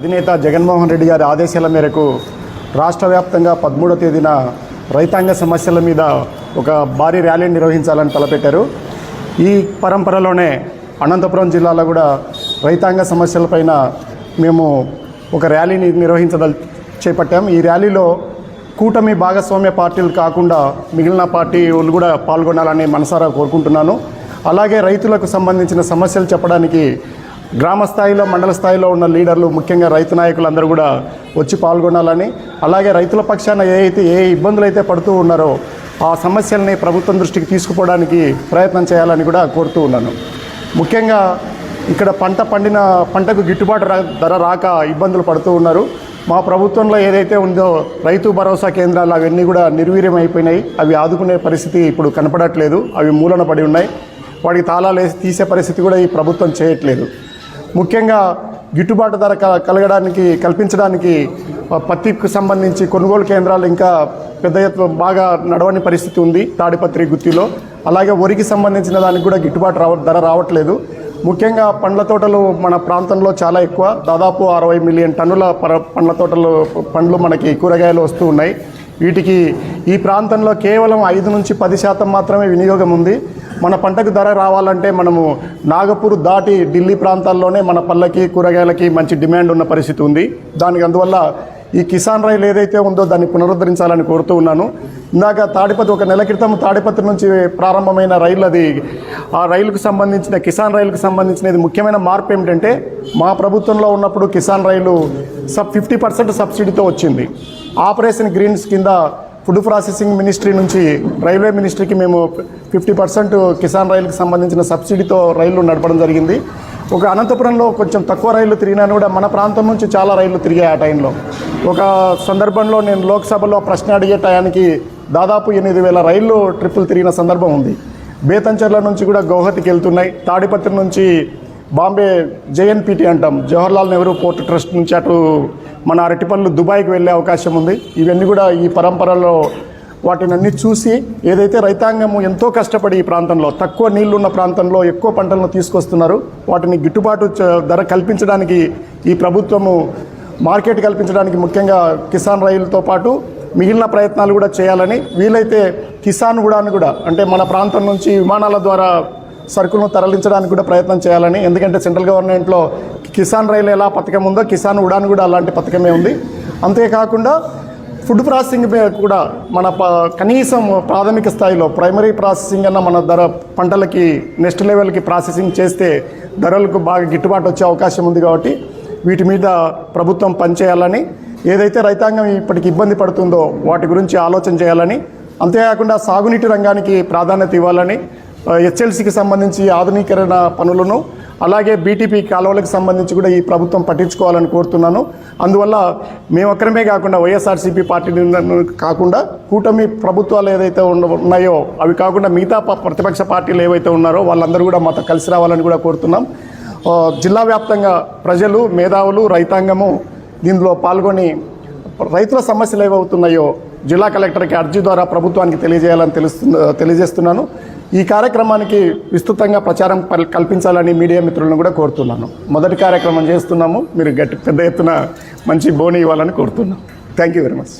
అధినేత జగన్మోహన్ రెడ్డి గారి ఆదేశాల మేరకు రాష్ట్ర వ్యాప్తంగా పదమూడో తేదీన రైతాంగ సమస్యల మీద ఒక భారీ ర్యాలీని నిర్వహించాలని తలపెట్టారు. ఈ పరంపరలోనే అనంతపురం జిల్లాలో కూడా రైతాంగ సమస్యలపైన మేము ఒక ర్యాలీని నిర్వహించదల్ చేపట్టాము ఈ ర్యాలీలో కూటమి భాగస్వామ్య పార్టీలు కాకుండా మిగిలిన పార్టీ వాళ్ళు కూడా పాల్గొనాలని మనసారా కోరుకుంటున్నాను. అలాగే రైతులకు సంబంధించిన సమస్యలు చెప్పడానికి గ్రామ స్థాయిలో మండల స్థాయిలో ఉన్న లీడర్లు ముఖ్యంగా రైతు నాయకులందరూ కూడా వచ్చి పాల్గొనాలని అలాగే రైతుల పక్షాన ఏ అయితే ఏ ఇబ్బందులు అయితే పడుతూ ఉన్నారో ఆ సమస్యల్ని ప్రభుత్వం దృష్టికి తీసుకుపోవడానికి ప్రయత్నం చేయాలని కూడా కోరుతూ ఉన్నాను. ముఖ్యంగా ఇక్కడ పంట పండిన పంటకు గిట్టుబాటు ధర రాక ఇబ్బందులు పడుతూ ఉన్నారు. మా ప్రభుత్వంలో ఏదైతే ఉందో రైతు భరోసా కేంద్రాలు అవన్నీ కూడా నిర్వీర్యం అయిపోయినాయి అవి ఆదుకునే పరిస్థితి ఇప్పుడు కనపడట్లేదు. అవి మూలన పడి ఉన్నాయి. వాటికి తాళాలు వేసి తీసే పరిస్థితి కూడా ఈ ప్రభుత్వం చేయట్లేదు. ముఖ్యంగా గిట్టుబాటు ధర కలగడానికి కల్పించడానికి పత్తికి సంబంధించి కొనుగోలు కేంద్రాలు ఇంకా పెద్ద ఎత్తున బాగా నడవని పరిస్థితి ఉంది తాడిపత్రి గుత్తిలో. అలాగే వరికి సంబంధించిన దానికి కూడా గిట్టుబాటు రావ ధర రావట్లేదు. ముఖ్యంగా పండ్ల తోటలు మన ప్రాంతంలో చాలా ఎక్కువ. దాదాపు అరవై మిలియన్ టన్నుల పర పండ్ల తోటలు పండ్లు మనకి కూరగాయలు వస్తూ ఉన్నాయి. వీటికి ఈ ప్రాంతంలో కేవలం ఐదు నుంచి పది శాతం మాత్రమే వినియోగం ఉంది. మన పంటకు ధర రావాలంటే మనము నాగపూర్ దాటి ఢిల్లీ ప్రాంతాల్లోనే మన పళ్ళకి కూరగాయలకి మంచి డిమాండ్ ఉన్న పరిస్థితి ఉంది. దానికి అందువల్ల ఈ కిసాన్ రైలు ఏదైతే ఉందో దాన్ని పునరుద్ధరించాలని కోరుతూ ఉన్నాను. ఇందాక తాడిపత్రి ఒక నెల క్రితం తాడిపత్రి నుంచి ప్రారంభమైన రైలు అది. ఆ రైలుకు సంబంధించిన కిసాన్ రైలుకు సంబంధించినది ముఖ్యమైన మార్పు ఏమిటంటే మా ప్రభుత్వంలో ఉన్నప్పుడు Kisan rail sub fifty percent సబ్సిడీతో వచ్చింది. ఆపరేషన్ గ్రీన్స్ కింద ఫుడ్ ప్రాసెసింగ్ మినిస్ట్రీ నుంచి రైల్వే మినిస్ట్రీకి మేము ఫిఫ్టీ పర్సెంట్ కిసాన్ రైలుకి సంబంధించిన సబ్సిడీతో రైళ్ళు నడపడం జరిగింది. ఒక అనంతపురంలో కొంచెం తక్కువ రైళ్ళు తిరిగినా కూడా మన ప్రాంతం నుంచి చాలా రైళ్ళు తిరిగాయి ఆ టైంలో. ఒక సందర్భంలో నేను లోక్సభలో ప్రశ్న అడిగే టయానికి దాదాపు ఎనిమిది వేల రైళ్ళు ట్రిప్పులు తిరిగిన సందర్భం ఉంది. బేతంచెర్ల నుంచి కూడా గౌహతికి వెళ్తున్నాయి. తాడిపత్రి నుంచి బాంబే జేఎన్పిటి అంటాం. జవహర్లాల్ నెహ్రూ పోర్ట్ ట్రస్ట్ నుంచి అటు మన అరటిపళ్ళు దుబాయ్కి వెళ్ళే అవకాశం ఉంది. ఇవన్నీ కూడా ఈ పరంపరలో వాటిని అన్ని చూసి ఏదైతే రైతాంగము ఎంతో కష్టపడి ఈ ప్రాంతంలో తక్కువ నీళ్ళున్న ప్రాంతంలో ఎక్కువ పంటలను తీసుకొస్తున్నారు వాటిని గిట్టుబాటు ధర కల్పించడానికి ఈ ప్రభుత్వము మార్కెట్ కల్పించడానికి ముఖ్యంగా కిసాన్ రైలుతో పాటు మిగిలిన ప్రయత్నాలు కూడా చేయాలని వీలైతే కిసాన్ ఉడాన్ కూడా అంటే మన ప్రాంతం నుంచి విమానాల ద్వారా సరుకులను తరలించడానికి కూడా ప్రయత్నం చేయాలని. ఎందుకంటే సెంట్రల్ గవర్నమెంట్లో కిసాన్ రైలు ఎలా పథకం ఉందో కిసాన్ ఉడాన్ కూడా అలాంటి పథకమే ఉంది. అంతేకాకుండా ఫుడ్ ప్రాసెసింగ్ కూడా మన కనీసం ప్రాథమిక స్థాయిలో ప్రైమరీ ప్రాసెసింగ్ అన్న మన ధర పంటలకి నెక్స్ట్ లెవెల్కి ప్రాసెసింగ్ చేస్తే ధరలకు బాగా గిట్టుబాటు వచ్చే అవకాశం ఉంది కాబట్టి వీటి మీద ప్రభుత్వం పనిచేయాలని. ఏదైతే రైతాంగం ఇప్పటికి ఇబ్బంది పడుతుందో వాటి గురించి ఆలోచన చేయాలని. అంతేకాకుండా సాగునీటి రంగానికి ప్రాధాన్యత ఇవ్వాలని. హెచ్ఎల్సికి సంబంధించి ఆధునీకరణ పనులను అలాగే బీటీపీ కాలువలకు సంబంధించి కూడా ఈ ప్రభుత్వం పట్టించుకోవాలని కోరుతున్నాను. అందువల్ల మేము ఒక్కరమే కాకుండా వైఎస్ఆర్సీపీ పార్టీ కాకుండా కూటమి ప్రభుత్వాలు ఏదైతే ఉన్నాయో అవి కాకుండా మిగతా ప్రతిపక్ష పార్టీలు ఏవైతే ఉన్నారో వాళ్ళందరూ కూడా మాతో కలిసి రావాలని కూడా కోరుతున్నాం. జిల్లా వ్యాప్తంగా ప్రజలు మేధావులు రైతాంగము దీనిలో పాల్గొని రైతుల సమస్యలు ఏవవుతున్నాయో జిల్లా కలెక్టర్కి అర్జీ ద్వారా ప్రభుత్వానికి తెలియజేయాలని తెలుస్తు తెలియజేస్తున్నాను. ఈ కార్యక్రమానికి విస్తృతంగా ప్రచారం కల్పించాలని మీడియా మిత్రులను కూడా కోరుతున్నాను. మొదటి కార్యక్రమం చేస్తున్నాము. మీరు గట్టి పెద్ద ఎత్తున మంచి బోని ఇవ్వాలని కోరుతున్నాను థ్యాంక్ యూ వెరీ మచ్